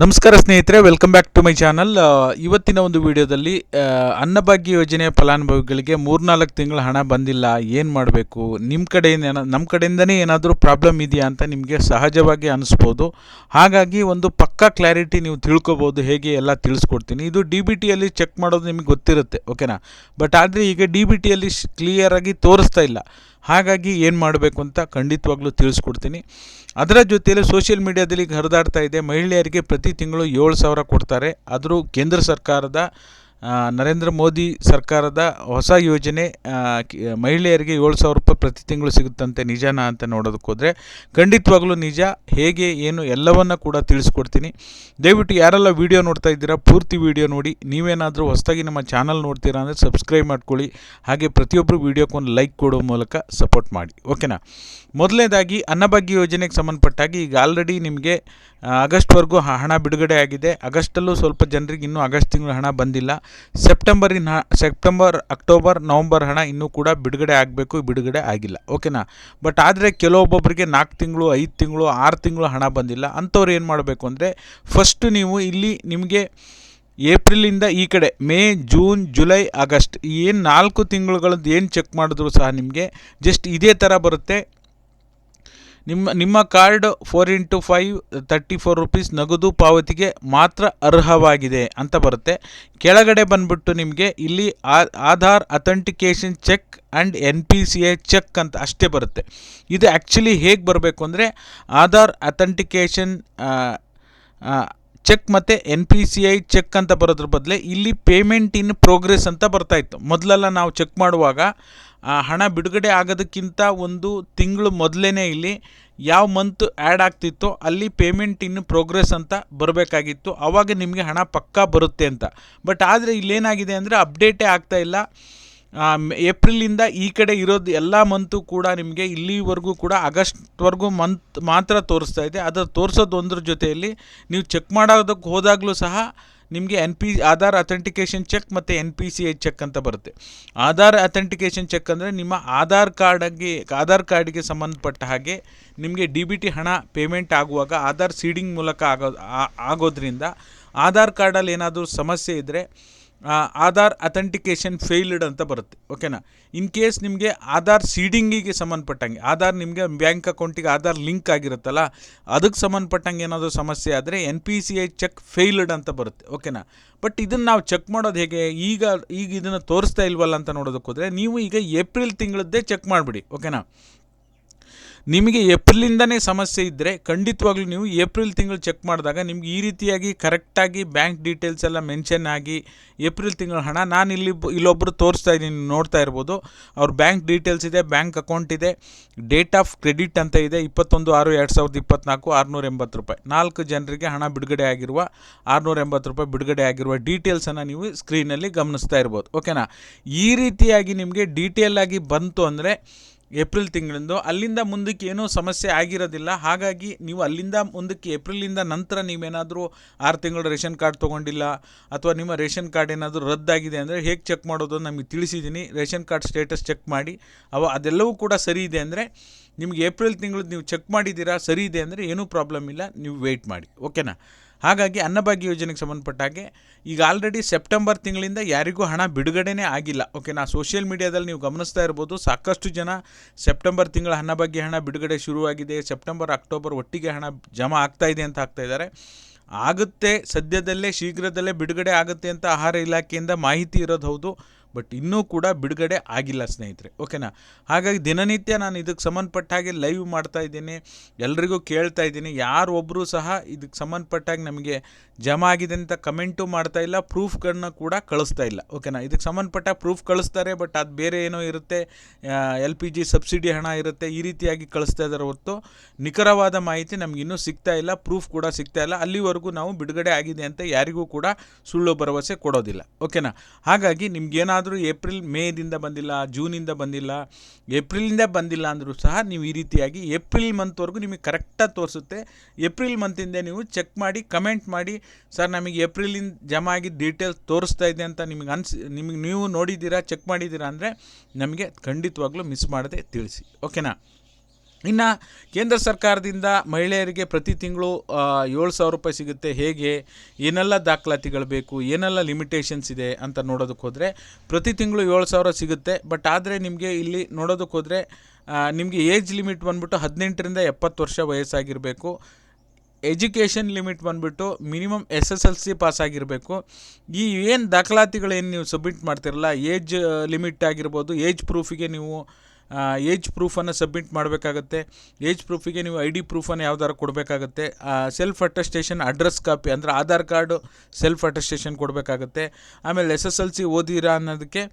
ನಮಸ್ಕಾರ ಸ್ನೇಹಿತರೆ welcome back to my channel ಇವತ್ತಿನ ಒಂದು ವಿಡಿಯೋದಲ್ಲಿ ಅನ್ನಭಾಗ್ಯ ಯೋಜನೆಯ ಫಲಾನುಭವಿಗಳಿಗೆ ಮೂರ್ನಾಲ್ಕು ತಿಂಗಳ ಹಣ ಬಂದಿಲ್ಲ, ಏನು ಮಾಡಬೇಕು? ನಿಮ್ಮ ಕಡೆಯಿಂದ ನಮ್ಮ ಕಡೆಯಿಂದನೇ ಏನಾದರೂ ಪ್ರಾಬ್ಲಮ್ ಇದೆಯಾ ಅಂತ ನಿಮಗೆ ಸಹಜವಾಗಿ ಅನಿಸ್ಬೋದು. ಹಾಗಾಗಿ ಒಂದು ಪಕ್ಕಾ ಕ್ಲಾರಿಟಿ ನೀವು ತಿಳ್ಕೊಬೋದು, ಹೇಗೆ ಎಲ್ಲ ತಿಳಿಸ್ಕೊಡ್ತೀನಿ. ಇದು ಡಿ ಬಿ ಟಿಯಲ್ಲಿ ಚೆಕ್ ಮಾಡೋದು ನಿಮಗೆ ಗೊತ್ತಿರುತ್ತೆ ಓಕೆನಾ ಬಟ್ ಆದರೆ ಈಗ ಡಿ ಬಿ ಟಿಯಲ್ಲಿ ಕ್ಲಿಯರಾಗಿ ತೋರಿಸ್ತಾ ಇಲ್ಲ. ಹಾಗಾಗಿ ಏನು ಮಾಡಬೇಕು ಅಂತ ಖಂಡಿತವಾಗ್ಲೂ ತಿಳಿಸ್ಕೊಡ್ತೀನಿ. ಅದರ ಜೊತೆಯಲ್ಲಿ ಸೋಷಿಯಲ್ ಮೀಡಿಯಾದಲ್ಲಿ ಹರಿದಾಡ್ತಾ ಇದೆ, ಮಹಿಳೆಯರಿಗೆ ಪ್ರತಿ ತಿಂಗಳು ಏಳು ಸಾವಿರ ಕೊಡ್ತಾರೆ. ಆದರೂ ಕೇಂದ್ರ ಸರ್ಕಾರದ ನರೇಂದ್ರ ಮೋದಿ ಸರ್ಕಾರದ ಹೊಸ ಯೋಜನೆ ಮಹಿಳೆಯರಿಗೆ ಏಳು ಸಾವಿರ ರೂಪಾಯಿ ಪ್ರತಿ ತಿಂಗಳು ಸಿಗುತ್ತಂತೆ ನಿಜನಾ ಅಂತ ನೋಡೋದಕ್ಕೆ ಹೋದರೆ ಖಂಡಿತವಾಗ್ಲೂ ನಿಜ. ಹೇಗೆ, ಏನು, ಎಲ್ಲವನ್ನು ಕೂಡ ತಿಳಿಸ್ಕೊಡ್ತೀನಿ. ದಯವಿಟ್ಟು ಯಾರೆಲ್ಲ ವೀಡಿಯೋ ನೋಡ್ತಾ ಇದ್ದೀರಾ, ಪೂರ್ತಿ ವೀಡಿಯೋ ನೋಡಿ. ನೀವೇನಾದರೂ ಹೊಸದಾಗಿ ನಮ್ಮ ಚಾನಲ್ ನೋಡ್ತೀರಾ ಅಂದರೆ ಸಬ್ಸ್ಕ್ರೈಬ್ ಮಾಡ್ಕೊಳ್ಳಿ. ಹಾಗೆ ಪ್ರತಿಯೊಬ್ಬರು ವೀಡಿಯೋಕ್ಕೊಂದು ಲೈಕ್ ಕೊಡೋ ಮೂಲಕ ಸಪೋರ್ಟ್ ಮಾಡಿ. ಓಕೆನಾ? ಮೊದಲನೇದಾಗಿ, ಅನ್ನಭಾಗ್ಯ ಯೋಜನೆಗೆ ಸಂಬಂಧಪಟ್ಟಾಗಿ ಈಗ ಆಲ್ರೆಡಿ ನಿಮಗೆ ಆಗಸ್ಟ್ವರೆಗೂ ಹಣ ಬಿಡುಗಡೆ ಆಗಿದೆ. ಆಗಸ್ಟಲ್ಲೂ ಸ್ವಲ್ಪ ಜನರಿಗೆ ಇನ್ನೂ ಆಗಸ್ಟ್ ತಿಂಗಳು ಹಣ ಬಂದಿಲ್ಲ. ಸೆಪ್ಟೆಂಬರಿನ ಸೆಪ್ಟೆಂಬರ್ ಅಕ್ಟೋಬರ್ ನವಂಬರ್ ಹಣ ಇನ್ನೂ ಕೂಡ ಬಿಡುಗಡೆ ಆಗಬೇಕು, ಬಿಡುಗಡೆ ಆಗಿಲ್ಲ. ಓಕೆನಾ ಬಟ್ ಆದರೆ ಕೆಲವೊಬ್ಬೊಬ್ಬರಿಗೆ ನಾಲ್ಕು ತಿಂಗಳು, ಐದು ತಿಂಗಳು, ಆರು ತಿಂಗಳು ಹಣ ಬಂದಿಲ್ಲ. ಅಂಥವ್ರು ಏನು ಮಾಡಬೇಕು ಅಂದರೆ ಫಸ್ಟ್ ನೀವು ಇಲ್ಲಿ ನಿಮಗೆ ಏಪ್ರಿಲಿಂದ ಈ ಕಡೆ ಮೇ ಜೂನ್ ಜುಲೈ ಆಗಸ್ಟ್ ಏನು ನಾಲ್ಕು ತಿಂಗಳುಗಳದ್ದು ಏನು ಚೆಕ್ ಮಾಡಿದ್ರು ಸಹ ನಿಮಗೆ ಜಸ್ಟ್ ಇದೇ ಥರ ಬರುತ್ತೆ. ನಿಮ್ಮ ನಿಮ್ಮ card four into five thirty four rupees ನಗದು ಪಾವತಿಗೆ ಮಾತ್ರ ಅರ್ಹವಾಗಿದೆ ಅಂತ ಬರುತ್ತೆ. ಕೆಳಗಡೆ ಬಂದ್ಬಿಟ್ಟು ನಿಮಗೆ ಇಲ್ಲಿ Aadhaar authentication check and N P C A check ಅಂತ ಅಷ್ಟೇ ಬರುತ್ತೆ. ಇದು ಆ್ಯಕ್ಚುಲಿ ಹೇಗೆ ಬರಬೇಕು ಅಂದರೆ ಆಧಾರ್ ಅಥೆಂಟಿಕೇಷನ್ ಚೆಕ್ ಮತ್ತು N P C I check ಅಂತ ಬರೋದ್ರ ಬದಲೇ ಇಲ್ಲಿ ಪೇಮೆಂಟ್ ಇನ್ ಪ್ರೋಗ್ರೆಸ್ ಅಂತ ಬರ್ತಾಯಿತ್ತು ಮೊದಲೆಲ್ಲ ನಾವು ಚೆಕ್ ಮಾಡುವಾಗ ಹಣ ಬಿಡುಗಡೆ ಆಗೋದಕ್ಕಿಂತ ಒಂದು ತಿಂಗಳು ಮೊದಲೇ ಇಲ್ಲಿ ಯಾವ ಮಂತ್ ಆ್ಯಡ್ ಆಗ್ತಿತ್ತೋ ಅಲ್ಲಿ ಪೇಮೆಂಟ್ ಇನ್ನು ಪ್ರೋಗ್ರೆಸ್ ಅಂತ ಬರಬೇಕಾಗಿತ್ತು. ಆವಾಗ ನಿಮಗೆ ಹಣ ಪಕ್ಕಾ ಬರುತ್ತೆ ಅಂತ. ಬಟ್ ಆದರೆ ಇಲ್ಲೇನಾಗಿದೆ ಅಂದರೆ ಅಪ್ಡೇಟೇ ಆಗ್ತಾ ಇಲ್ಲ. ಏಪ್ರಿಲಿಂದ ಈ ಕಡೆ ಇರೋದು ಎಲ್ಲ ಮಂತು ಕೂಡ ನಿಮಗೆ ಇಲ್ಲಿವರೆಗೂ ಕೂಡ ಆಗಸ್ಟ್ವರೆಗೂ ಮಂತ್ ಮಾತ್ರ ತೋರಿಸ್ತಾ ಇದೆ. ಅದು ತೋರಿಸೋದು ಒಂದ್ರ ಜೊತೆಯಲ್ಲಿ ನೀವು ಚೆಕ್ ಮಾಡೋದಕ್ಕೆ ಹೋದಾಗಲೂ ಸಹ ನಿಮಗೆ N P Aadhaar authentication check ಮತ್ತು N P C I check ಅಂತ ಬರುತ್ತೆ. ಆಧಾರ್ ಅಥೆಂಟಿಕೇಷನ್ ಚೆಕ್ ಅಂದರೆ ನಿಮ್ಮ ಆಧಾರ್ ಕಾರ್ಡಗೆ, ಆಧಾರ್ ಕಾರ್ಡಿಗೆ ಸಂಬಂಧಪಟ್ಟ ಹಾಗೆ ನಿಮಗೆ ಡಿ ಬಿ ಟಿ ಹಣ ಪೇಮೆಂಟ್ ಆಗುವಾಗ ಆಧಾರ್ ಸೀಡಿಂಗ್ ಮೂಲಕ ಆಗೋ ಆಗೋದ್ರಿಂದ ಆಧಾರ್ ಕಾರ್ಡಲ್ಲಿ ಏನಾದರೂ ಸಮಸ್ಯೆ ಇದ್ದರೆ ಆಧಾರ್ ಅಥೆಂಟಿಕೇಷನ್ ಫೇಲ್ಡ್ ಅಂತ ಬರುತ್ತೆ ಓಕೆನಾ ಇನ್ ಕೇಸ್ ನಿಮಗೆ ಆಧಾರ್ ಸೀಡಿಂಗಿಗೆ ಸಂಬಂಧಪಟ್ಟಂಗೆ, ಆಧಾರ್ ನಿಮಗೆ ಬ್ಯಾಂಕ್ ಅಕೌಂಟಿಗೆ ಆಧಾರ್ ಲಿಂಕ್ ಆಗಿರುತ್ತಲ್ಲ, ಅದಕ್ಕೆ ಸಂಬಂಧಪಟ್ಟಂಗೆ ಏನಾದರೂ ಸಮಸ್ಯೆ ಆದರೆ N P C I check failed ಅಂತ ಬರುತ್ತೆ ಓಕೆನಾ ಬಟ್ ಇದನ್ನು ನಾವು ಚೆಕ್ ಮಾಡೋದು ಹೇಗೆ? ಈಗ ಈಗ ಇದನ್ನು ತೋರಿಸ್ತಾ ಇಲ್ವಲ್ಲ ಅಂತ ನೋಡೋದಕ್ಕೆ ಹೋದರೆ ನೀವು ಈಗ ಏಪ್ರಿಲ್ ತಿಂಗಳದ್ದೇ ಚೆಕ್ ಮಾಡಿಬಿಡಿ ಓಕೆನಾ ನಿಮಗೆ ಏಪ್ರಿಲಿಂದನೇ ಸಮಸ್ಯೆ ಇದ್ದರೆ ಖಂಡಿತವಾಗ್ಲೂ ನೀವು ಏಪ್ರಿಲ್ ತಿಂಗಳು ಚೆಕ್ ಮಾಡಿದಾಗ ನಿಮ್ಗೆ ಈ ರೀತಿಯಾಗಿ ಕರೆಕ್ಟಾಗಿ ಬ್ಯಾಂಕ್ ಡೀಟೇಲ್ಸ್ ಎಲ್ಲ ಮೆನ್ಷನ್ ಆಗಿ ಏಪ್ರಿಲ್ ತಿಂಗಳ ಹಣ ನಾನು ಇಲ್ಲಿ ಇಲ್ಲೊಬ್ಬರು ತೋರಿಸ್ತಾ ಇದ್ದೀನಿ, ನೋಡ್ತಾ ಇರ್ಬೋದು. ಅವ್ರ ಬ್ಯಾಂಕ್ ಡೀಟೇಲ್ಸ್ ಇದೆ ಬ್ಯಾಂಕ್ ಅಕೌಂಟ್ ಇದೆ ಡೇಟ್ ಆಫ್ ಕ್ರೆಡಿಟ್ ಅಂತ ಇದೆ, ಇಪ್ಪತ್ತೊಂದು ಆರು ಎರಡು ಸಾವಿರದ ಇಪ್ಪತ್ನಾಲ್ಕು, ಆರುನೂರ ಎಂಬತ್ತು ರೂಪಾಯಿ. ನಾಲ್ಕು ಜನರಿಗೆ ಹಣ ಬಿಡುಗಡೆ ಆಗಿರುವ ಆರುನೂರ ಎಂಬತ್ತು ರೂಪಾಯಿ ಬಿಡುಗಡೆ ಆಗಿರುವ ಡೀಟೇಲ್ಸನ್ನು ನೀವು ಸ್ಕ್ರೀನಲ್ಲಿ ಗಮನಿಸ್ತಾ ಇರ್ಬೋದು. ಓಕೆನಾ ಈ ರೀತಿಯಾಗಿ ನಿಮಗೆ ಡೀಟೇಲ್ ಆಗಿ ಬಂತು ಅಂದರೆ ಏಪ್ರಿಲ್ ತಿಂಗಳಿಂದು. ಅಲ್ಲಿಂದ ಮುಂದಕ್ಕೆ ಏನೂ ಸಮಸ್ಯೆ ಆಗಿರೋದಿಲ್ಲ. ಹಾಗಾಗಿ ನೀವು ಅಲ್ಲಿಂದ ಮುಂದಕ್ಕೆ ಏಪ್ರಿಲಿಂದ ನಂತರ ನೀವೇನಾದರೂ ಆರು ತಿಂಗಳು ರೇಷನ್ ಕಾರ್ಡ್ ತೊಗೊಂಡಿಲ್ಲ ಅಥವಾ ನಿಮ್ಮ ರೇಷನ್ ಕಾರ್ಡ್ ಏನಾದರೂ ರದ್ದಾಗಿದೆ ಅಂದರೆ ಹೇಗೆ ಚೆಕ್ ಮಾಡೋದು ನಮಗೆ ತಿಳಿಸಿದ್ದೀನಿ. ರೇಷನ್ ಕಾರ್ಡ್ ಸ್ಟೇಟಸ್ ಚೆಕ್ ಮಾಡಿ. ಅವ ಅದೆಲ್ಲವೂ ಕೂಡ ಸರಿ ಇದೆ ಅಂದರೆ ನಿಮಗೆ ಏಪ್ರಿಲ್ ತಿಂಗಳು ನೀವು ಚೆಕ್ ಮಾಡಿದ್ದೀರಾ, ಸರಿ ಇದೆ ಅಂದರೆ ಏನೂ ಪ್ರಾಬ್ಲಮ್ ಇಲ್ಲ. ನೀವು ವೆಯ್ಟ್ ಮಾಡಿ. ಓಕೆನಾ? ಹಾಗಾಗಿ ಅನ್ನಭಾಗ್ಯ ಯೋಜನೆಗೆ ಸಂಬಂಧಪಟ್ಟ ಹಾಗೆ ಈಗ ಆಲ್ರೆಡಿ ಸೆಪ್ಟೆಂಬರ್ ತಿಂಗಳಿಂದ ಯಾರಿಗೂ ಹಣ ಬಿಡುಗಡೆನೇ ಆಗಿಲ್ಲ. ಓಕೆ ನಾ ಸೋಷಿಯಲ್ ಮೀಡಿಯಾದಲ್ಲಿ ನೀವು ಗಮನಿಸ್ತಾ ಇರ್ಬೋದು, ಸಾಕಷ್ಟು ಜನ ಸೆಪ್ಟೆಂಬರ್ ತಿಂಗಳ ಅನ್ನಭಾಗ್ಯ ಹಣ ಬಿಡುಗಡೆ ಶುರುವಾಗಿದೆ ಸೆಪ್ಟೆಂಬರ್ ಅಕ್ಟೋಬರ್ ಒಟ್ಟಿಗೆ ಹಣ ಜಮಾ ಆಗ್ತಾ ಇದೆ ಅಂತ ಆಗ್ತಾ ಇದ್ದಾರೆ. ಆಗುತ್ತೆ, ಸದ್ಯದಲ್ಲೇ, ಶೀಘ್ರದಲ್ಲೇ ಬಿಡುಗಡೆ ಆಗುತ್ತೆ ಅಂತ ಆಹಾರ ಇಲಾಖೆಯಿಂದ ಮಾಹಿತಿ ಇರೋದು ಹೌದು. ಬಟ್ ಇನ್ನೂ ಕೂಡ ಬಿಡುಗಡೆ ಆಗಿಲ್ಲ ಸ್ನೇಹಿತರೆ, ಓಕೆನಾ? ಹಾಗಾಗಿ ದಿನನಿತ್ಯ ನಾನು ಇದಕ್ಕೆ ಸಂಬಂಧಪಟ್ಟ ಹಾಗೆ ಲೈವ್ ಮಾಡ್ತಾ ಇದ್ದೀನಿ, ಎಲ್ರಿಗೂ ಕೇಳ್ತಾ ಇದ್ದೀನಿ ಯಾರು ಸಹ ಇದಕ್ಕೆ ಸಂಬಂಧಪಟ್ಟಾಗಿ ನಮಗೆ ಜಮಾ ಆಗಿದೆ ಅಂತ ಕಮೆಂಟು ಮಾಡ್ತಾ ಇಲ್ಲ, ಪ್ರೂಫ್ಗಳನ್ನ ಕೂಡ ಕಳಿಸ್ತಾ ಇಲ್ಲ, ಓಕೆನಾ? ಇದಕ್ಕೆ ಸಂಬಂಧಪಟ್ಟ ಪ್ರೂಫ್ ಕಳಿಸ್ತಾರೆ, ಬಟ್ ಅದು ಬೇರೆ ಏನೋ ಇರುತ್ತೆ ಎಲ್ ಪಿ ಜಿ ಸಬ್ಸಿಡಿ ಹಣ ಇರುತ್ತೆ, ಈ ರೀತಿಯಾಗಿ ಕಳಿಸ್ತಾ ಇದ್ದಾರೆ ಹೊರತು ನಿಖರವಾದ ಮಾಹಿತಿ ನಮ್ಗೆ ಇನ್ನೂ ಸಿಗ್ತಾ ಇಲ್ಲ, ಪ್ರೂಫ್ ಕೂಡ ಸಿಗ್ತಾ ಇಲ್ಲ, ಅಲ್ಲಿವರೆಗೂ ನಾವು ಬಿಡುಗಡೆ ಆಗಿದೆ ಅಂತ ಯಾರಿಗೂ ಕೂಡ ಸುಳ್ಳು ಭರವಸೆ ಕೊಡೋದಿಲ್ಲ, ಓಕೆನಾ? ಹಾಗಾಗಿ ನಿಮ್ಗೇನಾದರೂ ಏಪ್ರಿಲ್ ಮೇದಿಂದ ಬಂದಿಲ್ಲ, ಜೂನಿಂದ ಬಂದಿಲ್ಲ, ಏಪ್ರಿಲಿಂದ ಬಂದಿಲ್ಲ ಅಂದರೂ ಸಹ ನೀವು ಈ ರೀತಿಯಾಗಿ ಏಪ್ರಿಲ್ ಮಂತ್ವರೆಗೂ ನಿಮಗೆ ಕರೆಕ್ಟಾಗಿ ತೋರಿಸುತ್ತೆ. ಏಪ್ರಿಲ್ ಮಂತಿಂದ ನೀವು ಚೆಕ್ ಮಾಡಿ, ಕಮೆಂಟ್ ಮಾಡಿ, ಸರ್, ನಮಗೆ ಏಪ್ರಿಲಿಂದ ಜಮಾ ಆಗಿದ್ದ ಡೀಟೇಲ್ಸ್ ತೋರಿಸ್ತಾ ಇದೆ ಅಂತ ನಿಮಗೆ ಅನ್ಸಿ, ನಿಮಗೆ ನೀವು ನೋಡಿದ್ದೀರಾ, ಚೆಕ್ ಮಾಡಿದ್ದೀರಾ ಅಂದರೆ ನಮಗೆ ಖಂಡಿತವಾಗ್ಲೂ ಮಿಸ್ ಮಾಡದೆ ತಿಳಿಸಿ. ಓಕೆನಾ? ಇನ್ನು ಕೇಂದ್ರ ಸರ್ಕಾರದಿಂದ ಮಹಿಳೆಯರಿಗೆ ಪ್ರತಿ ತಿಂಗಳು ಏಳು ಸಾವಿರ ರೂಪಾಯಿ ಸಿಗುತ್ತೆ. ಹೇಗೆ? ಏನೆಲ್ಲ ದಾಖಲಾತಿಗಳು ಬೇಕು? ಏನೆಲ್ಲ ಲಿಮಿಟೇಷನ್ಸ್ ಇದೆ ಅಂತ ನೋಡೋದಕ್ಕೆ ಹೋದರೆ ಪ್ರತಿ ತಿಂಗಳು ಏಳು ಸಾವಿರ ಸಿಗುತ್ತೆ. ಬಟ್ ಆದರೆ ನಿಮಗೆ ಇಲ್ಲಿ ನೋಡೋದಕ್ಕೆ ಹೋದರೆ ನಿಮಗೆ ಏಜ್ ಲಿಮಿಟ್ ಬಂದ್ಬಿಟ್ಟು ಹದಿನೆಂಟರಿಂದ ಎಪ್ಪತ್ತು ವರ್ಷ ವಯಸ್ಸಾಗಿರಬೇಕು. ಎಜುಕೇಷನ್ ಲಿಮಿಟ್ ಬಂದುಬಿಟ್ಟು minimum S S L C pass ಆಗಿರಬೇಕು. ಈ ಏನು ದಾಖಲಾತಿಗಳೇನು ನೀವು ಸಬ್ಮಿಟ್ ಮಾಡ್ತಿರಲ್ಲ? ಏಜ್ ಲಿಮಿಟ್ ಆಗಿರ್ಬೋದು ಏಜ್ ಪ್ರೂಫಿಗೆ ನೀವು ಏಜ್ ಪ್ರೂಫನ್ನು ಸಬ್ಮಿಟ್ ಮಾಡಬೇಕಾಗತ್ತೆ. ಏಜ್ ಪ್ರೂಫಿಗೆ ನೀವು ಐ ಡಿ ಪ್ರೂಫನ್ನು ಯಾವ್ದಾರು ಕೊಡಬೇಕಾಗತ್ತೆ. ಸೆಲ್ಫ್ ಅಟೆಸ್ಟೇಷನ್ ಅಡ್ರೆಸ್ ಕಾಪಿ ಅಂದರೆ ಆಧಾರ್ ಕಾರ್ಡು ಸೆಲ್ಫ್ ಅಟೆಸ್ಟೇಷನ್ ಕೊಡಬೇಕಾಗತ್ತೆ. ಆಮೇಲೆ ಎಸ್ ಎಸ್ ಎಲ್ ಸಿ ಓದಿರಾ ಅನ್ನೋದಕ್ಕೆ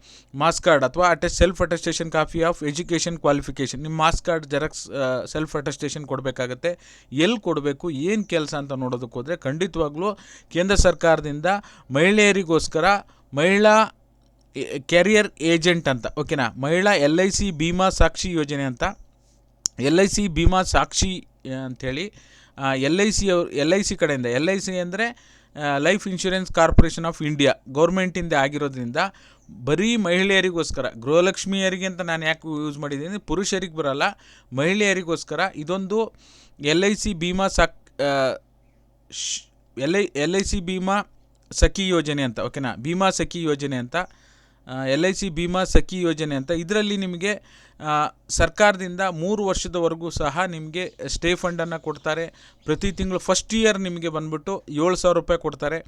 ಮಾಸ್ ಕಾರ್ಡ್ ಅಥವಾ ಅಟೆಸ್ self attestation copy of education qualification ನಿಮ್ಮ marks card xerox self attestation ಕೊಡಬೇಕಾಗತ್ತೆ. ಎಲ್ಲಿ ಕೊಡಬೇಕು, ಏನು ಕೆಲಸ ಅಂತ ನೋಡೋದಕ್ಕೆ ಹೋದರೆ ಖಂಡಿತವಾಗ್ಲೂ ಕೇಂದ್ರ ಸರ್ಕಾರದಿಂದ ಮಹಿಳೆಯರಿಗೋಸ್ಕರ ಮಹಿಳಾ ಕ್ಯಾರಿಯರ್ ಏಜೆಂಟ್ ಅಂತ ಓಕೆನಾ ಮಹಿಳಾ L I C Bima Sakshi ಯೋಜನೆ ಅಂತ. L I C Bima Sakshi ಅಂಥೇಳಿ ಎಲ್ ಐ ಸಿ ಅವ್ರು ಎಲ್ ಐ ಸಿ ಕಡೆಯಿಂದ ಎಲ್ ಐ ಸಿ ಅಂದರೆ life insurance corporation of India ಗೌರ್ಮೆಂಟಿಂದ ಆಗಿರೋದ್ರಿಂದ, ಬರೀ ಮಹಿಳೆಯರಿಗೋಸ್ಕರ, ಗೃಹಲಕ್ಷ್ಮಿಯರಿಗೆ ಅಂತ ನಾನು ಯಾಕೆ ಯೂಸ್ ಮಾಡಿದ್ದೀನಿ ಪುರುಷರಿಗೆ ಬರಲ್ಲ, ಮಹಿಳೆಯರಿಗೋಸ್ಕರ ಇದೊಂದು ಎಲ್ ಐ ಸಿ ಭೀಮಾ ಸಾಕ್ L I L I C Bima Sakhi ಯೋಜನೆ ಅಂತ ಓಕೆನಾ ಭೀಮಾ ಸಖಿ ಯೋಜನೆ ಅಂತ. L I C Bima Sakhi ಯೋಜನೆ ಅಂತ. ಇದರಲ್ಲಿ ನಿಮಗೆ ಸರ್ಕಾರದಿಂದ ಮೂರು ವರ್ಷದವರೆಗೂ ಸಹ ನಿಮಗೆ ಸ್ಟೇ ಫಂಡನ್ನು ಕೊಡ್ತಾರೆ. ಪ್ರತಿ ತಿಂಗಳು ಫಸ್ಟ್ ಇಯರ್ ನಿಮಗೆ ಬಂದ್ಬಿಟ್ಟು ಏಳು ಸಾವಿರ ರೂಪಾಯಿ ಕೊಡ್ತಾರೆ.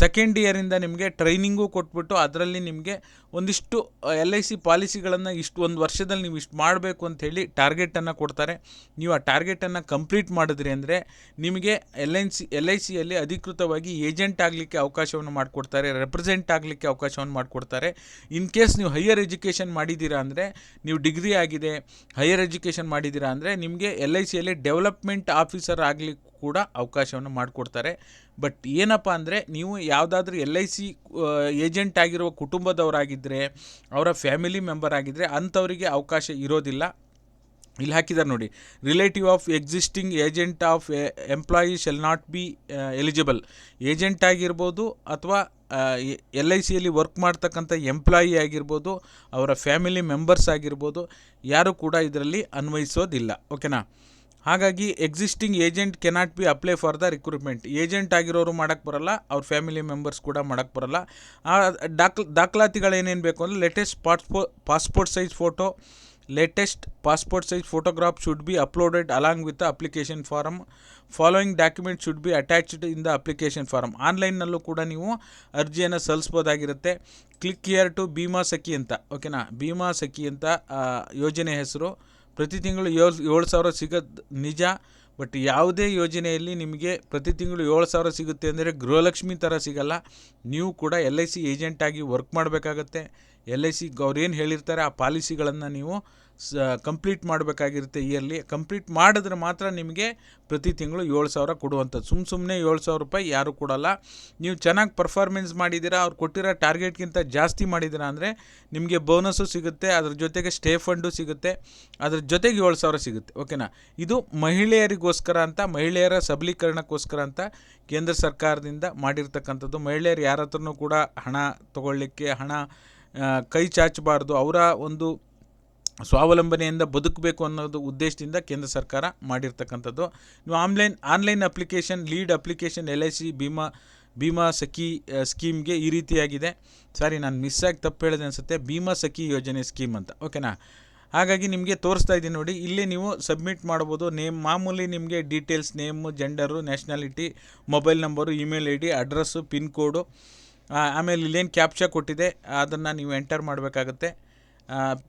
ಸೆಕೆಂಡ್ ಇಯರಿಂದ ನಿಮಗೆ ಟ್ರೈನಿಂಗು ಕೊಟ್ಬಿಟ್ಟು ಅದರಲ್ಲಿ ನಿಮಗೆ ಒಂದಿಷ್ಟು ಎಲ್ ಐ ಸಿ ಪಾಲಿಸಿಗಳನ್ನು ಇಷ್ಟು ಒಂದು ವರ್ಷದಲ್ಲಿ ನೀವು ಇಷ್ಟು ಮಾಡಬೇಕು ಅಂಥೇಳಿ ಟಾರ್ಗೆಟನ್ನು ಕೊಡ್ತಾರೆ. ನೀವು ಆ ಟಾರ್ಗೆಟನ್ನು ಕಂಪ್ಲೀಟ್ ಮಾಡಿದ್ರಿ ಅಂದರೆ ನಿಮಗೆ L I C L I ಸಿಯಲ್ಲಿ ಅಧಿಕೃತವಾಗಿ ಏಜೆಂಟ್ ಆಗಲಿಕ್ಕೆ ಅವಕಾಶವನ್ನು ಮಾಡಿಕೊಡ್ತಾರೆ ರೆಪ್ರೆಸೆಂಟ್ ಆಗಲಿಕ್ಕೆ ಅವಕಾಶವನ್ನು ಮಾಡಿಕೊಡ್ತಾರೆ. ಇನ್ ಕೇಸ್ ನೀವು ಹೈಯರ್ ಎಜುಕೇಷನ್ ಮಾಡಿದ್ದೀರಾ ಅಂದರೆ ನೀವು ಡಿಗ್ರಿ ಆಗಿದೆ ಹೈಯರ್ ಎಜುಕೇಷನ್ ಮಾಡಿದ್ದೀರಾ ಅಂದರೆ ನಿಮಗೆ ಎಲ್ ಐ ಸಿಯಲ್ಲಿ ಡೆವಲಪ್ಮೆಂಟ್ ಆಫೀಸರ್ ಆಗಲಿ ಕೂಡ ಅವಕಾಶವನ್ನು ಮಾಡಿಕೊಡ್ತಾರೆ. ಬಟ್ ಏನಪ್ಪ ಅಂದರೆ ನೀವು ಯಾವುದಾದ್ರೂ ಎಲ್ ಐ ಸಿ ಏಜೆಂಟ್ ಆಗಿರುವ ಕುಟುಂಬದವರಾಗಿದ್ದರೆ ಅವರ ಫ್ಯಾಮಿಲಿ ಮೆಂಬರ್ ಆಗಿದ್ದರೆ ಅಂಥವರಿಗೆ ಅವಕಾಶ ಇರೋದಿಲ್ಲ. ಇಲ್ಲಿ ಹಾಕಿದ್ದಾರೆ ನೋಡಿ relative of existing agent of employee shall not be eligible agent ಆಗಿರ್ಬೋದು ಅಥವಾ ಎಲ್ ಐ ಸಿಯಲ್ಲಿ ವರ್ಕ್ ಮಾಡ್ತಕ್ಕಂಥ ಎಂಪ್ಲಾಯಿ ಆಗಿರ್ಬೋದು, ಅವರ ಫ್ಯಾಮಿಲಿ ಮೆಂಬರ್ಸ್ ಆಗಿರ್ಬೋದು, ಯಾರು ಕೂಡ ಇದರಲ್ಲಿ ಅನ್ವಯಿಸೋದಿಲ್ಲ. ಓಕೆನಾ ಹಾಗಾಗಿ existing agent cannot be apply for the recruitment agent ಆಗಿರೋರು ಮಾಡೋಕ್ಕೆ ಬರಲ್ಲ, ಅವ್ರ ಫ್ಯಾಮಿಲಿ ಮೆಂಬರ್ಸ್ ಕೂಡ ಮಾಡೋಕ್ಕೆ ಬರಲ್ಲ. ಆ ದಾಖಲಾತಿಗಳು ದಾಖಲಾತಿಗಳೇನೇನು ಬೇಕು ಅಂದರೆ latest ಪಾಸ್ಪೋ passport size photo latest passport size photograph should be uploaded along with application form following document should be attached in the application form ಆನ್ಲೈನ್ನಲ್ಲೂ ಕೂಡ ನೀವು ಅರ್ಜಿಯನ್ನು ಸಲ್ಲಿಸ್ಬೋದಾಗಿರುತ್ತೆ. Click here to Bima Sakhi ಅಂತ. ಓಕೆನಾ ಭೀಮಾ ಸಖಿ ಅಂತ ಯೋಜನೆ ಹೆಸರು. ಪ್ರತಿ ತಿಂಗಳು ಏಳು ಏಳು ಸಾವಿರ ಸಿಗೋದು ನಿಜ. ಬಟ್ ಯಾವುದೇ ಯೋಜನೆಯಲ್ಲಿ ನಿಮಗೆ ಪ್ರತಿ ತಿಂಗಳು ಏಳು ಸಾವಿರ ಸಿಗುತ್ತೆ ಅಂದರೆ ಗೃಹಲಕ್ಷ್ಮಿ ಥರ ಸಿಗಲ್ಲ. ನೀವು ಕೂಡ ಎಲ್ ಐ ಸಿ ಏಜೆಂಟಾಗಿ ವರ್ಕ್ ಮಾಡಬೇಕಾಗತ್ತೆ. ಎಲ್ ಐ ಸಿ ಅವ್ರು ಏನು ಹೇಳಿರ್ತಾರೆ, ಆ ಪಾಲಿಸಿಗಳನ್ನು ನೀವು ಸ ಕಂಪ್ಲೀಟ್ ಮಾಡಬೇಕಾಗಿರುತ್ತೆ ಇಯರ್ಲಿ ಕಂಪ್ಲೀಟ್ ಮಾಡಿದ್ರೆ ಮಾತ್ರ ನಿಮಗೆ ಪ್ರತಿ ತಿಂಗಳು ಏಳು ಸಾವಿರ ಕೊಡುವಂಥದ್ದು ಸುಮ್ಮ ಸುಮ್ಮನೆ ಏಳು ಸಾವಿರ ರೂಪಾಯಿ ಯಾರೂ ಕೊಡೋಲ್ಲ. ನೀವು ಚೆನ್ನಾಗಿ ಪರ್ಫಾರ್ಮೆನ್ಸ್ ಮಾಡಿದ್ದೀರಾ ಅವ್ರು ಕೊಟ್ಟಿರೋ ಟಾರ್ಗೆಟ್ಗಿಂತ ಜಾಸ್ತಿ ಮಾಡಿದ್ದೀರಾ ಅಂದರೆ ನಿಮಗೆ ಬೋನಸ್ಸು ಸಿಗುತ್ತೆ, ಅದ್ರ ಜೊತೆಗೆ ಸ್ಟೇ ಫಂಡು ಸಿಗುತ್ತೆ, ಅದ್ರ ಜೊತೆಗೆ ಏಳು ಸಾವಿರ ಸಿಗುತ್ತೆ. ಓಕೆನಾ ಇದು ಮಹಿಳೆಯರಿಗೋಸ್ಕರ ಅಂತ, ಮಹಿಳೆಯರ ಸಬಲೀಕರಣಕ್ಕೋಸ್ಕರ ಅಂತ ಕೇಂದ್ರ ಸರ್ಕಾರದಿಂದ ಮಾಡಿರ್ತಕ್ಕಂಥದ್ದು. ಮಹಿಳೆಯರು ಯಾರ ಹತ್ರನೂ ಕೂಡ ಹಣ ತಗೊಳ್ಳಿಕ್ಕೆ, ಹಣ ಕೈ ಚಾಚಬಾರ್ದು, ಅವರ ಒಂದು ಸ್ವಾವಲಂಬನೆಯಿಂದ ಬದುಕಬೇಕು ಅನ್ನೋದು ಉದ್ದೇಶದಿಂದ ಕೇಂದ್ರ ಸರ್ಕಾರ ಮಾಡಿರ್ತಕ್ಕಂಥದ್ದು. ನೀವು online online application, lead application, L I C, Bima Bima Sakhi ಸ್ಕೀಮ್ಗೆ ಈ ರೀತಿಯಾಗಿದೆ. ಸಾರಿ, ನಾನು ಮಿಸ್ ಆಗಿ ತಪ್ಪು ಹೇಳಿದೆ ಅನಿಸುತ್ತೆ. ಭೀಮಾ ಸಖಿ ಯೋಜನೆ ಸ್ಕೀಮ್ ಅಂತ, ಓಕೆನಾ? ಹಾಗಾಗಿ ನಿಮಗೆ ತೋರಿಸ್ತಾ ಇದ್ದೀನಿ ನೋಡಿ, ಇಲ್ಲಿ ನೀವು ಸಬ್ಮಿಟ್ ಮಾಡ್ಬೋದು. ನೇಮ್, ಮಾಮೂಲಿ ನಿಮಗೆ details, name, gender, nationality, mobile number, email I D, address, pin code ಆಮೇಲೆ ಇಲ್ಲೇನು ಕ್ಯಾಪ್ಚಾ ಕೊಟ್ಟಿದೆ, ಅದನ್ನು ನೀವು ಎಂಟರ್ ಮಾಡಬೇಕಾಗತ್ತೆ.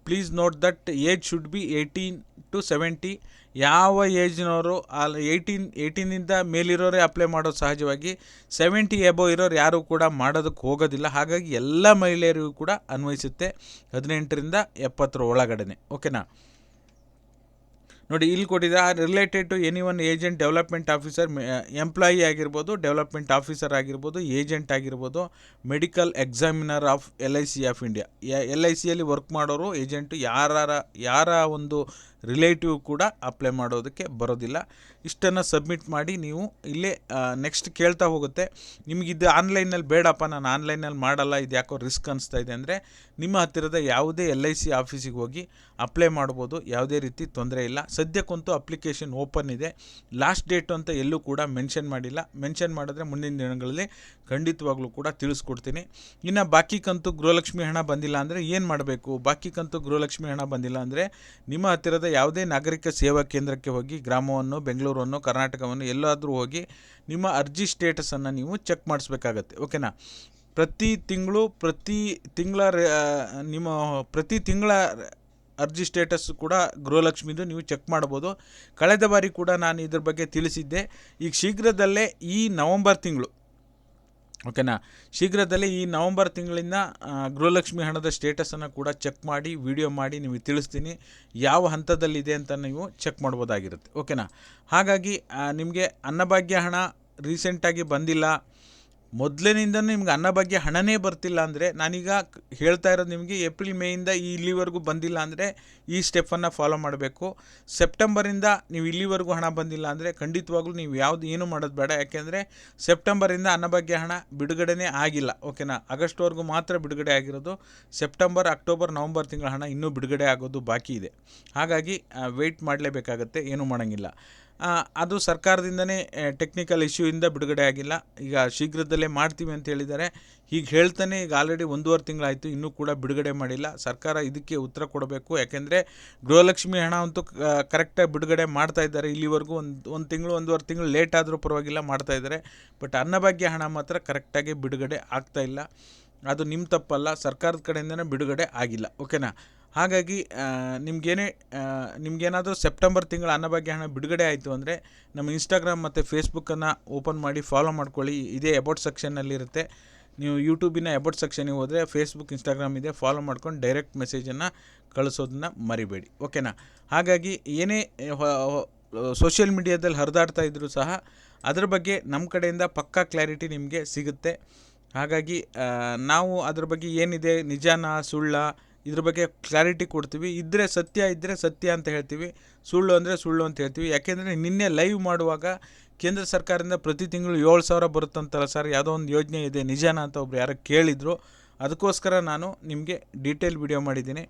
Please note that age should be eighteen to seventy ಯಾವ ಏಜ್ನವರು ಅಲ್ಲಿ ಏಯ್ಟೀನ್ ಏಯ್ಟೀನಿಂದ ಮೇಲಿರೋರೇ ಅಪ್ಲೈ ಮಾಡೋದು ಸಹಜವಾಗಿ ಸೆವೆಂಟಿ ಎಬೋ ಇರೋರು ಯಾರೂ ಕೂಡ ಮಾಡೋದಕ್ಕೆ ಹೋಗೋದಿಲ್ಲ. ಹಾಗಾಗಿ ಎಲ್ಲ ಮಹಿಳೆಯರಿಗೂ ಕೂಡ ಅನ್ವಯಿಸುತ್ತೆ ಹದಿನೆಂಟರಿಂದ ಎಪ್ಪತ್ತರ ಒಳಗಡೆ ಓಕೆನಾ ನೋಡಿ, ಇಲ್ಲಿ ಕೊಟ್ಟಿದೆ related to any one agent development officer employee ಆಗಿರ್ಬೋದು ಡೆವಲಪ್ಮೆಂಟ್ ಆಫೀಸರ್ ಆಗಿರ್ಬೋದು ಏಜೆಂಟ್ ಆಗಿರ್ಬೋದು medical examiner of L I C of India L I ಸಿಯಲ್ಲಿ ವರ್ಕ್ ಮಾಡೋರು ಏಜೆಂಟು ಯಾರ ಯಾರ ಒಂದು ರಿಲೇಟಿವ್ ಕೂಡ ಅಪ್ಲೈ ಮಾಡೋದಕ್ಕೆ ಬರೋದಿಲ್ಲ. ಇಷ್ಟನ್ನು ಸಬ್ಮಿಟ್ ಮಾಡಿ ನೀವು ಇಲ್ಲೇ ನೆಕ್ಸ್ಟ್ ಕೇಳ್ತಾ ಹೋಗುತ್ತೆ. ನಿಮಗಿದು ಆನ್ಲೈನಲ್ಲಿ ಬೇಡಪ್ಪ, ನಾನು ಆನ್ಲೈನಲ್ಲಿ ಮಾಡಲ್ಲ ಇದು ಯಾಕೋ ರಿಸ್ಕ್ ಅನಿಸ್ತಾ ಇದೆ ಅಂದರೆ ನಿಮ್ಮ ಹತ್ತಿರದ ಯಾವುದೇ ಎಲ್ ಐ ಸಿ ಆಫೀಸಿಗೆ ಹೋಗಿ ಅಪ್ಲೈ ಮಾಡ್ಬೋದು. ಯಾವುದೇ ರೀತಿ ತೊಂದರೆ ಇಲ್ಲ. ಸದ್ಯಕ್ಕಂತೂ ಅಪ್ಲಿಕೇಶನ್ ಓಪನ್ ಇದೆ. ಲಾಸ್ಟ್ ಡೇಟು ಅಂತ ಎಲ್ಲೂ ಕೂಡ ಮೆನ್ಷನ್ ಮಾಡಿಲ್ಲ. ಮೆನ್ಷನ್ ಮಾಡಿದ್ರೆ ಮುಂದಿನ ದಿನಗಳಲ್ಲಿ ಖಂಡಿತವಾಗ್ಲೂ ಕೂಡ ತಿಳಿಸ್ಕೊಡ್ತೀನಿ. ಇನ್ನು ಬಾಕಿ ಕಂತು ಗೃಹಲಕ್ಷ್ಮಿ ಹಣ ಬಂದಿಲ್ಲ ಅಂದರೆ ಏನು ಮಾಡಬೇಕು? ಬಾಕಿ ಕಂತು ಗೃಹಲಕ್ಷ್ಮಿ ಹಣ ಬಂದಿಲ್ಲ ಅಂದರೆ ನಿಮ್ಮ ಹತ್ತಿರದ ಯಾವುದೇ ನಾಗರಿಕ ಸೇವಾ ಕೇಂದ್ರಕ್ಕೆ ಹೋಗಿ ಗ್ರಾಮವನ್ನು, ಬೆಂಗಳೂರನ್ನು, ಕರ್ನಾಟಕವನ್ನು ಎಲ್ಲಾದರೂ ಹೋಗಿ ನಿಮ್ಮ ಅರ್ಜಿ ಸ್ಟೇಟಸನ್ನು ನೀವು ಚೆಕ್ ಮಾಡಿಸ್ಬೇಕಾಗತ್ತೆ. ಓಕೆನಾ ಪ್ರತಿ ತಿಂಗಳು, ಪ್ರತಿ ತಿಂಗಳ ನಿಮ್ಮ ಪ್ರತಿ ತಿಂಗಳ ಅರ್ಜಿ ಸ್ಟೇಟಸ್ ಕೂಡ ಗೃಹಲಕ್ಷ್ಮಿದು ನೀವು ಚೆಕ್ ಮಾಡ್ಬೋದು. ಕಳೆದ ಬಾರಿ ಕೂಡ ನಾನು ಇದ್ರ ಬಗ್ಗೆ ತಿಳಿಸಿದ್ದೆ. ಈಗ ಶೀಘ್ರದಲ್ಲೇ ಈ ನವಂಬರ್ ತಿಂಗಳು ಓಕೆನಾ ಶೀಘ್ರದಲ್ಲೇ ಈ ನವಂಬರ್ ತಿಂಗಳಿಂದ ಗೃಹಲಕ್ಷ್ಮಿ ಹಣದ ಸ್ಟೇಟಸನ್ನು ಕೂಡ ಚೆಕ್ ಮಾಡಿ ವಿಡಿಯೋ ಮಾಡಿ ನಿಮಗೆ ತಿಳಿಸ್ತೀನಿ. ಯಾವ ಹಂತದಲ್ಲಿದೆ ಅಂತ ನೀವು ಚೆಕ್ ಮಾಡ್ಬೋದಾಗಿರುತ್ತೆ ಓಕೆನಾ ಹಾಗಾಗಿ ನಿಮಗೆ ಅನ್ನಭಾಗ್ಯ ಹಣ ರೀಸೆಂಟಾಗಿ ಬಂದಿಲ್ಲ. ಮೊದಲಿನಿಂದ ನಿಮ್ಗೆ ಬಗ್ಗೆ ಹಣನೇ ಬರ್ತಿಲ್ಲ ಅಂದರೆ ನಾನೀಗ ಹೇಳ್ತಾ ಇರೋದು ನಿಮಗೆ ಏಪ್ರಿಲ್ ಮೇಯಿಂದ ಇಲ್ಲಿವರೆಗೂ ಬಂದಿಲ್ಲ ಅಂದರೆ ಈ ಸ್ಟೆಪ್ಪನ್ನು ಫಾಲೋ ಮಾಡಬೇಕು. ಸೆಪ್ಟೆಂಬರಿಂದ ನೀವು ಇಲ್ಲಿವರೆಗೂ ಹಣ ಬಂದಿಲ್ಲ ಅಂದರೆ ಖಂಡಿತವಾಗ್ಲೂ ನೀವು ಯಾವುದು ಏನು ಮಾಡೋದು ಬೇಡ. ಯಾಕೆಂದರೆ ಸೆಪ್ಟೆಂಬರಿಂದ ಅನ್ನಭಾಗ್ಯ ಹಣ ಬಿಡುಗಡೆನೇ ಆಗಿಲ್ಲ. ಓಕೆನಾ? ಆಗಸ್ಟ್ವರೆಗೂ ಮಾತ್ರ ಬಿಡುಗಡೆ ಆಗಿರೋದು. ಸೆಪ್ಟೆಂಬರ್, ಅಕ್ಟೋಬರ್, ನವಂಬರ್ ತಿಂಗಳ ಹಣ ಇನ್ನೂ ಬಿಡುಗಡೆ ಆಗೋದು ಬಾಕಿ ಇದೆ. ಹಾಗಾಗಿ ವೆಯ್ಟ್ ಮಾಡಲೇಬೇಕಾಗತ್ತೆ. ಏನೂ ಮಾಡೋಂಗಿಲ್ಲ. ಅದು ಸರ್ಕಾರದಿಂದನೇ ಟೆಕ್ನಿಕಲ್ ಇಶ್ಯೂಯಿಂದ ಬಿಡುಗಡೆ ಆಗಿಲ್ಲ. ಈಗ ಶೀಘ್ರದಲ್ಲೇ ಮಾಡ್ತೀವಿ ಅಂತ ಹೇಳಿದ್ದಾರೆ. ಹೀಗೆ ಹೇಳ್ತಾನೆ ಈಗ ಆಲ್ರೆಡಿ ಒಂದೂವರೆ ತಿಂಗಳಾಯಿತು, ಇನ್ನೂ ಕೂಡ ಬಿಡುಗಡೆ ಮಾಡಿಲ್ಲ. ಸರ್ಕಾರ ಇದಕ್ಕೆ ಉತ್ತರ ಕೊಡಬೇಕು. ಯಾಕೆಂದರೆ ಗೃಹಲಕ್ಷ್ಮಿ ಹಣ ಅಂತೂ ಕರೆಕ್ಟಾಗಿ ಬಿಡುಗಡೆ ಮಾಡ್ತಾ ಇದ್ದಾರೆ. ಇಲ್ಲಿವರೆಗೂ ಒಂದು ಒಂದು ತಿಂಗಳು, ಒಂದೂವರೆ ತಿಂಗಳು ಲೇಟ್ ಆದರೂ ಪರವಾಗಿಲ್ಲ ಮಾಡ್ತಾ ಇದ್ದಾರೆ. ಬಟ್ ಅನ್ನಭಾಗ್ಯ ಹಣ ಮಾತ್ರ ಕರೆಕ್ಟಾಗಿ ಬಿಡುಗಡೆ ಆಗ್ತಾ ಇಲ್ಲ. ಅದು ನಿಮ್ಮ ತಪ್ಪಲ್ಲ. ಸರ್ಕಾರದ ಕಡೆಯಿಂದನೇ ಬಿಡುಗಡೆ ಆಗಿಲ್ಲ. ಓಕೆನಾ ಹಾಗಾಗಿ ನಿಮಗೇನೇ ನಿಮ್ಗೇನಾದರೂ ಸೆಪ್ಟೆಂಬರ್ ತಿಂಗಳ ಅನ್ನಭಾಗ್ಯ ಹಣ ಬಿಡುಗಡೆ ಆಯಿತು ಅಂದರೆ ನಮ್ಮ ಇನ್ಸ್ಟಾಗ್ರಾಮ್ ಮತ್ತು ಫೇಸ್ಬುಕ್ಕನ್ನು ಓಪನ್ ಮಾಡಿ ಫಾಲೋ ಮಾಡ್ಕೊಳ್ಳಿ. ಇದೇ ಎಬೌಟ್ ಸೆಕ್ಷನ್ನಲ್ಲಿರುತ್ತೆ ನೀವು ಯೂಟ್ಯೂಬಿನ ಎಬೌಟ್ ಸೆಕ್ಷನಿಗೆ ಹೋದರೆ ಫೇಸ್ಬುಕ್ ಇನ್ಸ್ಟಾಗ್ರಾಮ್ ಇದೆ. ಫಾಲೋ ಮಾಡ್ಕೊಂಡು ಡೈರೆಕ್ಟ್ ಮೆಸೇಜನ್ನು ಕಳಿಸೋದನ್ನ ಮರಿಬೇಡಿ. ಓಕೆನಾ ಹಾಗಾಗಿ ಏನೇ ಸೋಷಿಯಲ್ ಮೀಡಿಯಾದಲ್ಲಿ ಹರಿದಾಡ್ತಾ ಇದ್ದರೂ ಸಹ ಅದ್ರ ಬಗ್ಗೆ ನಮ್ಮ ಕಡೆಯಿಂದ ಪಕ್ಕಾ ಕ್ಲಾರಿಟಿ ನಿಮಗೆ ಸಿಗುತ್ತೆ. ಹಾಗಾಗಿ ನಾವು ಅದ್ರ ಬಗ್ಗೆ ಏನಿದೆ? ನಿಜಾನ, ಸುಳ್ಳ ಇದ್ರ ಬಗ್ಗೆ ಕ್ಲಾರಿಟಿ ಕೊಡ್ತೀವಿ. ಇದ್ದರೆ ಸತ್ಯ ಇದ್ದರೆ ಸತ್ಯ ಅಂತ ಹೇಳ್ತೀವಿ. ಸುಳ್ಳು ಅಂದರೆ ಸುಳ್ಳು ಅಂತ ಹೇಳ್ತೀವಿ. ಯಾಕೆಂದರೆ ನಿನ್ನೆ ಲೈವ್ ಮಾಡುವಾಗ ಕೇಂದ್ರ ಸರ್ಕಾರದಿಂದ ಪ್ರತಿ ತಿಂಗಳು ಏಳು ಸಾವಿರ ಬರುತ್ತಂತಲ್ಲ ಸರ್ ಯಾವುದೋ ಒಂದು ಯೋಜನೆ ಇದೆ. ನಿಜಾನ ಅಂತ ಒಬ್ರು ಯಾರೋ ಕೇಳಿದರು. ಅದಕ್ಕೋಸ್ಕರ ನಾನು ನಿಮಗೆ ಡೀಟೇಲ್ ವಿಡಿಯೋ ಮಾಡಿದ್ದೀನಿ.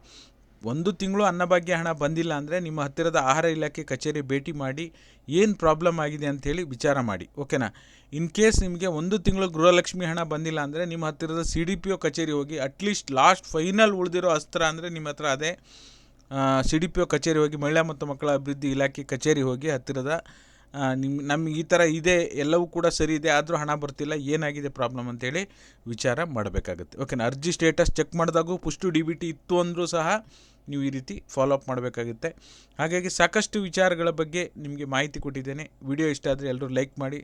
ಒಂದು ತಿಂಗಳು ಅನ್ನಭಾಗ್ಯ ಹಣ ಬಂದಿಲ್ಲ ಅಂದರೆ ನಿಮ್ಮ ಹತ್ತಿರದ ಆಹಾರ ಇಲಾಖೆ ಕಚೇರಿ ಭೇಟಿ ಮಾಡಿ ಏನು ಪ್ರಾಬ್ಲಮ್ ಆಗಿದೆ ಅಂಥೇಳಿ ವಿಚಾರ ಮಾಡಿ, ಓಕೆನಾ? ಇನ್ ಕೇಸ್ ನಿಮಗೆ ಒಂದು ತಿಂಗಳು ಗೃಹಲಕ್ಷ್ಮಿ ಹಣ ಬಂದಿಲ್ಲ ಅಂದರೆ ನಿಮ್ಮ ಹತ್ತಿರದ ಸಿ ಡಿ ಪಿ ಒ ಕಚೇರಿ ಹೋಗಿ ಅಟ್ಲೀಸ್ಟ್ ಲಾಸ್ಟ್ ಫೈನಲ್ ಉಳಿದಿರೋ ಅಸ್ತ್ರ ಅಂದರೆ ನಿಮ್ಮ ಹತ್ರ ಅದೇ ಸಿ ಡಿ ಪಿ ಒ ಕಚೇರಿ ಹೋಗಿ ಮಹಿಳಾ ಮತ್ತು ಮಕ್ಕಳ ಅಭಿವೃದ್ಧಿ ಇಲಾಖೆ ಕಚೇರಿ ಹೋಗಿ ಹತ್ತಿರದ ನಿಮ್ಮ ನಮಗೆ ಈ ಥರ ಇದೆ, ಎಲ್ಲವೂ ಕೂಡ ಸರಿ ಇದೆ, ಆದರೂ ಹಣ ಬರ್ತಿಲ್ಲ, ಏನಾಗಿದೆ ಪ್ರಾಬ್ಲಮ್ ಅಂತೇಳಿ ವಿಚಾರ ಮಾಡಬೇಕಾಗುತ್ತೆ. ಓಕೆನ ಅರ್ಜಿ ಸ್ಟೇಟಸ್ ಚೆಕ್ ಮಾಡಿದಾಗೂ ಪುಷ್ಟು ಡಿ ಬಿ ಟಿ ಇತ್ತು ಅಂದರೂ ಸಹ ನೀವು ಈ ರೀತಿ ಫಾಲೋ ಅಪ್ ಮಾಡಬೇಕಾಗುತ್ತೆ. ಹಾಗಾಗಿ ಸಾಕಷ್ಟು ವಿಚಾರಗಳ ಬಗ್ಗೆ ನಿಮಗೆ ಮಾಹಿತಿ ಕೊಟ್ಟಿದ್ದೇನೆ. ವಿಡಿಯೋ ಇಷ್ಟ ಆದರೆ ಎಲ್ಲರೂ ಲೈಕ್ ಮಾಡಿ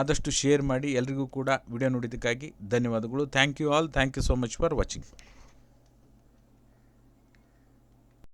ಆದಷ್ಟು ಶೇರ್ ಮಾಡಿ, ಎಲ್ರಿಗೂ ಕೂಡ ವಿಡಿಯೋ ನೋಡಿದ್ದಕ್ಕಾಗಿ ಧನ್ಯವಾದಗಳು. Thank you all thank you so much for watching